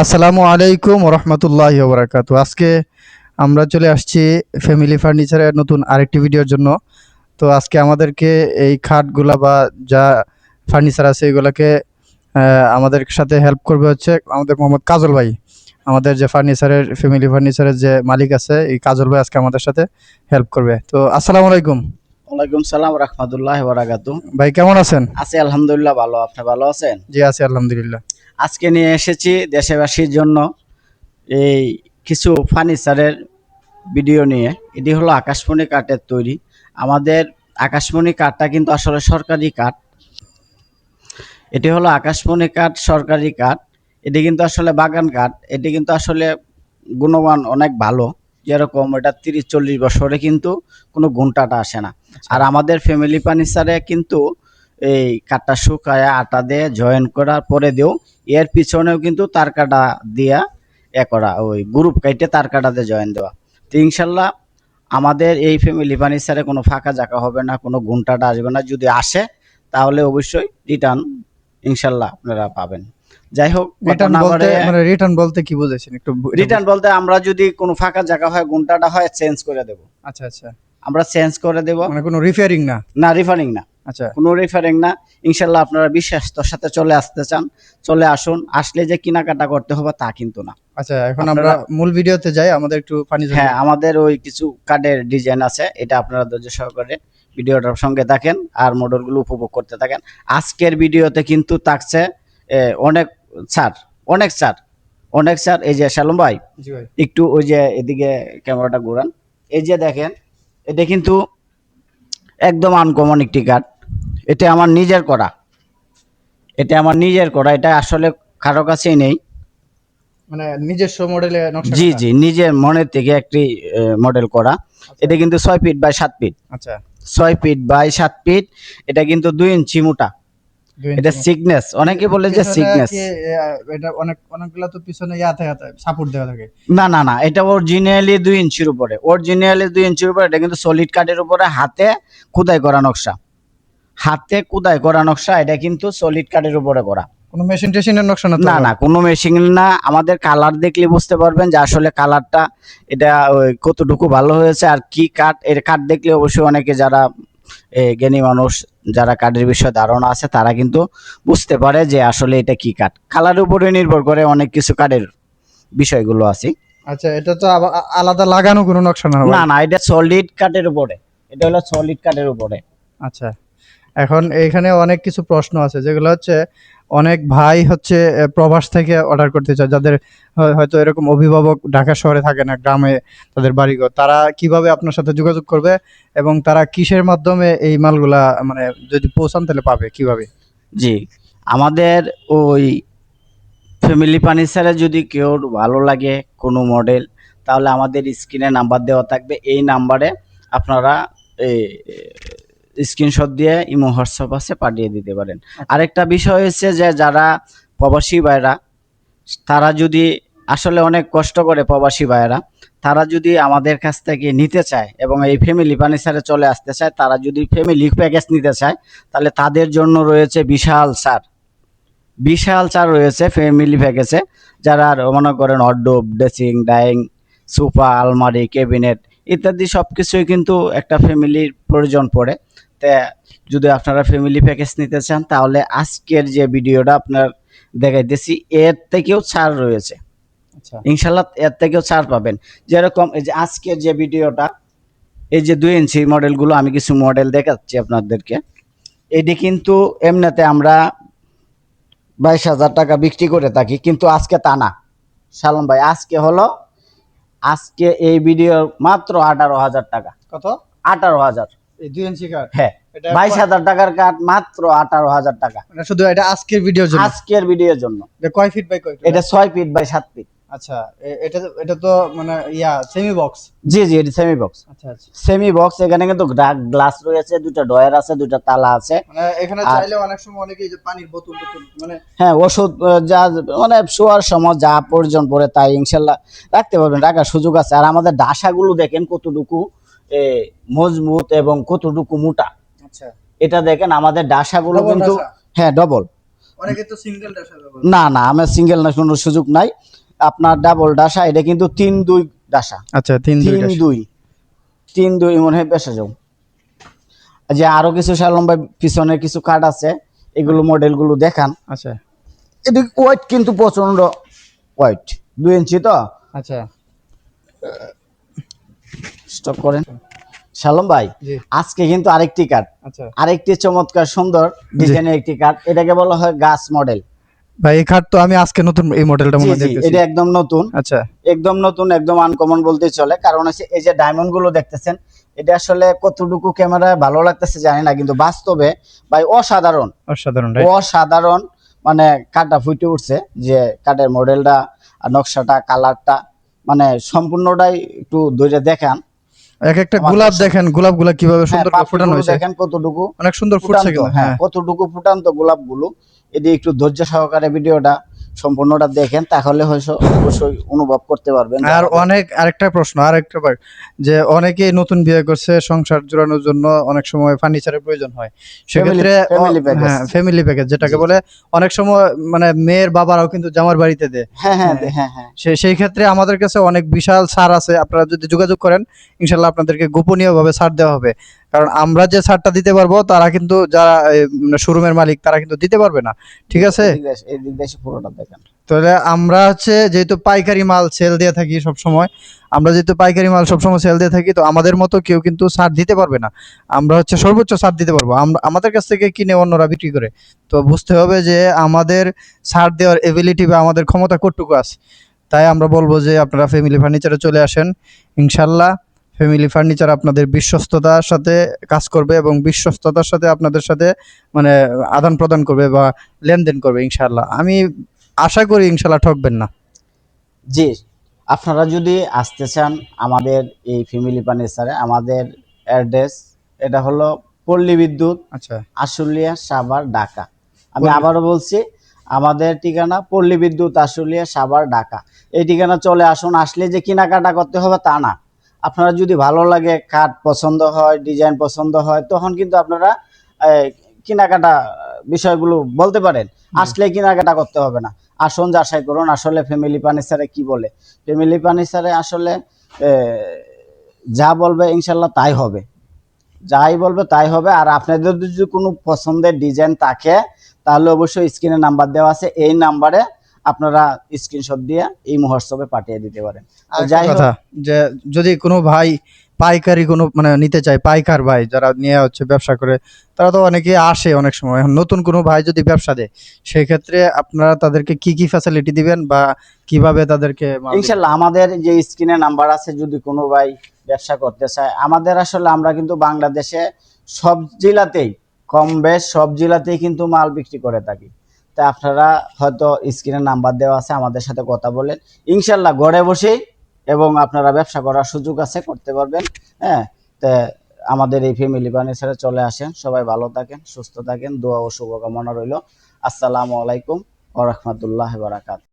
আসসালামু আলাইকুম রহমতুল্লাহ বরাকাত আজকে আমরা চলে আসছি ফ্যামিলি ফার্নিচারের নতুন আরেকটি ভিডিওর জন্য। তো আজকে আমাদেরকে এই খাটগুলা বা যা ফার্নিচার আছে এগুলোকে আমাদের সাথে হেল্প করবে হচ্ছে আমাদের মোহাম্মদ কাজল ভাই। আমাদের যে ফার্নিচারের ফ্যামিলি ফার্নিচারের যে মালিক আছে, এই কাজল ভাই আজকে আমাদের সাথে হেল্প করবে। তো আসসালামু আলাইকুম। ওয়ালাইকুম সালাম রহমতুল্লাহ বারাকাতু ভাই কেমন আছেন? আছি আলহামদুলিল্লাহ ভালো আপনি ভালো আছেন? জি আছি আলহামদুলিল্লাহ। আজকে নিয়ে এসেছি দেশবাসীর জন্য এই কিছু ফার্নিচারের ভিডিও নিয়ে। এটি হলো আকাশমণি কাঠের তৈরি। আমাদের আকাশমণি কাঠটা কিন্তু আসলে সরকারি কাঠ। এটি হলো আকাশমণি কাঠ সরকারি কাঠ। এটি কিন্তু আসলে বাগান কাঠ। এটি কিন্তু আসলে গুণমান অনেক ভালো। যেরকম এটা তিরিশ, চল্লিশ বছরে কিন্তু কোনো গুণটাটা আসে না। আর আমাদের ফ্যামিলি ফার্নিচারে কিন্তু এই কাটা শুকায় আটা দিয়ে জয়েন করার পরে দিও এর পিছনেও কিন্তু তার কাটা দিয়া এ করা, ওই গ্রুপ কাইটে তার কাটাতে জয়েন দেওয়া। তো ইনশাল্লাহ আমাদের এই ফ্যামিলি ফার্নিচারে কোনো ফাঁকা জাকা হবে না, কোনো গুণটাটা আসবে না। যদি আসে তাহলে অবশ্যই রিটার্ন ইনশাল্লাহ আপনারা পাবেন। যাই হোক রিটার্ন বলতে মানে রিটার্ন বলতে কি বুঝেছেন একটু রিটার্ন বলতে আমরা যদি কোনো ফাঁকা জায়গা হয় গুণটাটা হয় চেঞ্জ করে দেব। আচ্ছা আচ্ছা। আমরা চেঞ্জ করে দেব। মানে কোনো রিপেয়ারিং না? না রিফারিং না। আচ্ছা। কোনো রেফারিং না। ইনশাল্লাহ আপনারা বিশ্বাস্তর সাথে চলে আসতে চান চলে আসুন। আসলে যে কেনাকাটা করতে হবে তা কিন্তু না। আচ্ছা এখন আমরা মূল ভিডিওতে যাই আমাদের একটু ফার্নিচার হ্যাঁ আমাদের ওই কিছু কার্ডের ডিজাইন আছে এটা আপনারা ধৈর্য সহকারে ভিডিওটার সঙ্গে থাকেন আর মডেলগুলো উপভোগ করতে থাকেন। আজকের ভিডিওতে কিন্তু থাকছে অনেক ছাড় অনেক স্যার অনেক স্যার। এই যে শালম ভাই একটু ওই যে এদিকে ক্যামেরাটা ঘোরান। এই যে দেখেন এটা কিন্তু একদম আনকমন একটি কার্ড এটা আমার নিজের করা। এটা আমার নিজের করা। এটা আসলে কারও কাছেই নেই। মানে নিজস্ব মডেলে নকশা জি জি নিজের মনের থেকে একটি মডেল করা। এটা কিন্তু ছয় ফিট বাই সাত ফিট আচ্ছা। ছয় ফিট বাই সাত ফিট এটা কিন্তু দুই ইঞ্চি মোটা। এটা। সিকনেস অনেকে বলে যে সিকনেস এটা অনেক অনেকগুলা তো পিছনে ইয়া থাকে সাপোর্ট দেওয়া থাকে। না না না এটা অরিজিনালি দুই ইঞ্চির উপরে। অরিজিনালি দুই ইঞ্চির উপরে এটা কিন্তু সলিড কাঠের উপরে হাতে খুদাই করা নকশা। হাতে খুদাই করা নকশা এটা কিন্তু সলিড কাঠের উপরে করা। কোনো মেশিন টেশিনের নকশা না না না কোনো মেশিন না আমাদের কালার দেখলে বুঝতে পারবেন যে আসলে কালারটা এটা কতটুকু ভালো হয়েছে আর কি কাঠ এর কাঠ দেখলে অবশ্যই অনেকে যারা এ, জ্ঞানী মানুষ যারা কার্ডের বিষয়ে ধারণা আছে তারা কিন্তু বুঝতে পারে যে আসলে এটা কি কাঠ। কালার উপরে নির্ভর করে অনেক কিছু কাঠের বিষয়গুলো আছে। আচ্ছা এটা তো আলাদা লাগানো কোনো নকশা না না না এটা সলিড কাঠের উপরে। এটা হলো সলিড কাঠের উপরে। আচ্ছা। এখন এখানে অনেক কিছু প্রশ্ন আছে, যেগুলো হচ্ছে অনেক ভাই হচ্ছে প্রবাস থেকে অর্ডার করতে চায়। যাদের হয়তো এরকম অভিভাবক ঢাকা শহরে থাকে না, গ্রামে তাদের বাড়িঘর, তারা কীভাবে আপনার সাথে যোগাযোগ করবে এবং তারা কিসের মাধ্যমে এই মালগুলা মানে যদি পৌঁছান তাহলে পাবে, কীভাবে? জি, আমাদের ওই ফ্যামিলি ফার্নিচারে যদি কেউ ভালো লাগে কোনো মডেল তাহলে আমাদের স্ক্রিনে নাম্বার দেওয়া থাকবে। এই নাম্বারে আপনারা স্ক্রিনশট দিয়ে ইমো হোয়াটসঅ্যাপ আছে পাঠিয়ে দিতে পারেন। আরেকটা বিষয় হচ্ছে যে যারা প্রবাসী ভাইরা তারা যদি আসলে অনেক কষ্ট করে প্রবাসী ভাইয়েরা তারা যদি আমাদের কাছ থেকে নিতে চায় এবং এই ফ্যামিলি ফার্নিচারে চলে আসতে চায় তারা যদি ফ্যামিলি প্যাকেজ নিতে চায় তাহলে তাদের জন্য রয়েছে বিশাল ছাড় বিশাল ছাড় রয়েছে ফ্যামিলি প্যাকেজে যারা আর মনে করেন অড্ডোব ড্রেসিং ডাইং সোফা আলমারি ক্যাবিনেট ইত্যাদি সব কিছুই কিন্তু একটা ফ্যামিলির প্রয়োজন পড়ে। তা যদি আপনারা ফ্যামিলি প্যাকেজ নিতে চান তাহলে আজকের যে ভিডিওটা আপনার দেখাইতেছি এর থেকেও ছাড় রয়েছে। আচ্ছা। ইনশাল্লাহ এর থেকেও ছাড় পাবেন। যেরকম এই যে আজকের যে ভিডিওটা এই যে দুই ইঞ্চি মডেলগুলো আমি কিছু মডেল দেখাচ্ছি আপনাদেরকে। এটি কিন্তু এমনিতে আমরা বাইশ হাজার টাকা বিক্রি করে থাকি কিন্তু আজকে তা না। সালম ভাই আজকে হলো আজকে এই ভিডিও মাত্র আঠারো হাজার টাকা। কত? আঠারো হাজার। দুই ইঞ্চি কাঠ হ্যাঁ বাইশ হাজার টাকার কাঠ মাত্র আঠারো হাজার টাকা। শুধু এটা আজকের ভিডিওর জন্য? আজকের ভিডিওর জন্য। কয় ফিট বাই কয় এটা ছয় ফিট বাই সাত ফিট আচ্ছা এটা এটা তো মানে ইয়া সেমি বক্স জি জি এটা সেমি বক্স আচ্ছা আচ্ছা। সেমি বক্স এখানে কিন্তু গ্লাস রয়েছে দুটো ডয়ার আছে দুটো তালা আছে। মানে এখানে চাইলে অনেক সময় অনেকে যে পানির বোতল মানে হ্যাঁ ওষুধ যা মানে শোয়ার সময় যা প্রয়োজন পড়ে তাই ইনশাল্লাহ রাখতে পারবেন রাখার সুযোগ আছে। আর আমাদের ডাসাগুলো দেখেন কতটুকু। মজবুত এবং কতটুকু মোটা। আচ্ছা। এটা দেখেন আমাদের ডাসাগুলো কিন্তু হ্যাঁ ডবল অনেকে তো সিঙ্গেল ডাসা না না আমার সিঙ্গেল না কোনো সুযোগ নাই। আপনার ডাবল ডাসা এটা কিন্তু তিন দুই ডাসা। আচ্ছা তিন দুই তিন দুই। তিন দুই মনে হয় বেসা যাও যে আরও কিছু শালম ভাই পিছনে কিছু কার্ড আছে এগুলো মডেলগুলো দেখান। আচ্ছা। এদিক ওয়েট কিন্তু প্রচণ্ড ওয়েট দুই ইঞ্চি তো? আচ্ছা। স্টপ করেন। শালম ভাই আজকে কিন্তু আরেকটি কার্ড আচ্ছা। আরেকটি চমৎকার সুন্দর ডিজাইনের একটি কার্ড এটাকে বলা হয় গাছ মডেল ভাই এই খাট তো আমি আজকে নতুন এই মডেলটা মনে দেখতেছি। এটা একদম নতুন। আচ্ছা। একদম নতুন একদম আনকমন বলতে চলে। কারণ হচ্ছে এই যে ডায়মন্ডগুলো দেখতেছেন এটা আসলে কতটুকু ক্যামেরায় ভালো লাগতেছে জানি না কিন্তু বাস্তবে ভাই অসাধারণ। অসাধারণ অসাধারণ মানে কাটা ফুটে উঠছে যে কাঠের মডেলটা আর নকশাটা কালারটা মানে সম্পূর্ণটাই একটু ধৈর্য দেখান। এক একটা গোলাপ দেখেন গোলাপগুলা কীভাবে হ্যাঁ, সুন্দর ফুটানো হয়েছে। দেখেন কতটুকু অনেক সুন্দর ফুটছে কিন্তু হ্যাঁ। হ্যাঁ কতটুকু ফুটান্ত গোলাপগুলো এটি একটু ধৈর্য সহকারে ভিডিওটা সম্পূর্ণটা দেখেন তাহলে হয়তো অবশ্যই অনুভব করতে পারবেন। আর অনেক আরেকটা প্রশ্ন আরেকটা বার যে অনেকেই নতুন বিয়ে করছে সংসার জোড়ানোর জন্য অনেক সময় ফার্নিচারের প্রয়োজন হয়। সেক্ষেত্রে হ্যাঁ ফ্যামিলি প্যাকেজ যেটাকে বলে অনেক সময় মানে মেয়ের বাবারাও কিন্তু জামার বাড়িতে দেয়। হ্যাঁ হ্যাঁ হ্যাঁ হ্যাঁ সে- সেই ক্ষেত্রে আমাদের কাছে অনেক বিশাল ছাড় আছে আপনারা যদি যোগাযোগ করেন ইনশাল্লাহ আপনাদেরকে গোপনীয়ভাবে ছাড় দেওয়া হবে। কারণ আমরা যে ছাড়টা দিতে পারব তারা কিন্তু যারা শোরুমের মালিক তারা কিন্তু দিতে পারবে না। ঠিক আছে? পুরোটা দেখেন। তাহলে আমরা হচ্ছে যেহেতু পাইকারি মাল সেল দিয়ে থাকি সব সময় আমরা যেহেতু পাইকারি মাল সবসময় সেল দিয়ে থাকি তো আমাদের মতো কেউ কিন্তু ছাড় দিতে পারবে না। আমরা হচ্ছে সর্বোচ্চ ছাড় দিতে পারব। আমরা আমাদের কাছ থেকে কিনে অন্যরা বিক্রি করে। তো বুঝতে হবে যে আমাদের ছাড় দেওয়ার এবিলিটি বা আমাদের ক্ষমতা কতটুকু আছে। তাই আমরা বলব যে আপনারা ফ্যামিলি ফার্নিচারে চলে আসেন। ইনশাল্লাহ ফ্যামিলি ফার্নিচার আপনাদের বিশ্বস্ততার সাথে কাজ করবে এবং বিশ্বস্ততার সাথে আপনাদের সাথে মানে আদান প্রদান করবে বা লেনদেন করবে ইনশাল্লাহ আমি আশা করি ইনশাল্লাহ ঠকবেন না। জি আপনারা যদি আসতে চান আমাদের এই ফ্যামিলি ফার্নিচারে আমাদের অ্যাড্রেস এটা হলো পল্লী বিদ্যুৎ আচ্ছা। আশুলিয়া সাভার ঢাকা। আমি আবারও বলছি আমাদের ঠিকানা পল্লী বিদ্যুৎ আশুলিয়া সাভার ঢাকা। এই ঠিকানা চলে আসুন আসলে যে কেনাকাটা করতে হবে তা না। আপনারা যদি ভালো লাগে কাঠ পছন্দ হয় ডিজাইন পছন্দ হয় তখন কিন্তু আপনারা কেনাকাটা বিষয়গুলো বলতে পারেন। আসলে কেনাকাটা করতে হবে না। আসুন যাচাই করুন আসলে ফ্যামিলি ফার্নিচারে কি বলে? ফ্যামিলি ফার্নিচারে আসলে যা বলবে ইনশাল্লাহ তাই হবে। যাই বলবে তাই হবে। আর আপনাদের যদি কোনো পছন্দের ডিজাইন থাকে তাহলে অবশ্যই স্ক্রিনে নাম্বার দেওয়া আছে। এই নাম্বারে আপনারা স্ক্রিনশট দিয়ে এই হোয়াটসঅ্যাপে পাঠিয়ে দিতে পারেন। যাই কথা যে যদি কোনো ভাই পাইকারি কোনো মানে নিতে চায় পাইকার ভাই যারা নিয়ে হচ্ছে ব্যবসা করে তারা তো অনেকে আসে অনেক সময়। এখন নতুন কোনো ভাই যদি ব্যবসা দেয় সেই ক্ষেত্রে আপনারা তাদেরকে কি কি ফ্যাসিলিটি দিবেন বা কীভাবে তাদেরকে? ইনশাল্লাহ আমাদের যে স্ক্রিনে নাম্বার আছে যদি কোনো ভাই ব্যবসা করতে চায় আমাদের আসলে আমরা কিন্তু বাংলাদেশে সব জেলাতেই কম বেশ সব জেলাতেই কিন্তু মাল বিক্রি করে থাকি। তা আপনারা হয়তো স্ক্রিনে নাম্বার দেওয়া আছে, আমাদের সাথে কথা বলেন। ইনশাল্লাহ ঘরে বসেই এবং আপনারা ব্যবসা করার সুযোগ আছে, করতে পারবেন। হ্যাঁ তো আমাদের এই ফ্যামিলি ফার্নিচারে চলে আসেন। সবাই ভালো থাকেন, সুস্থ থাকেন। দোয়া ও শুভকামনা রইল। আসসালামু আলাইকুম ওরহমতুল্লাহ বারাকাত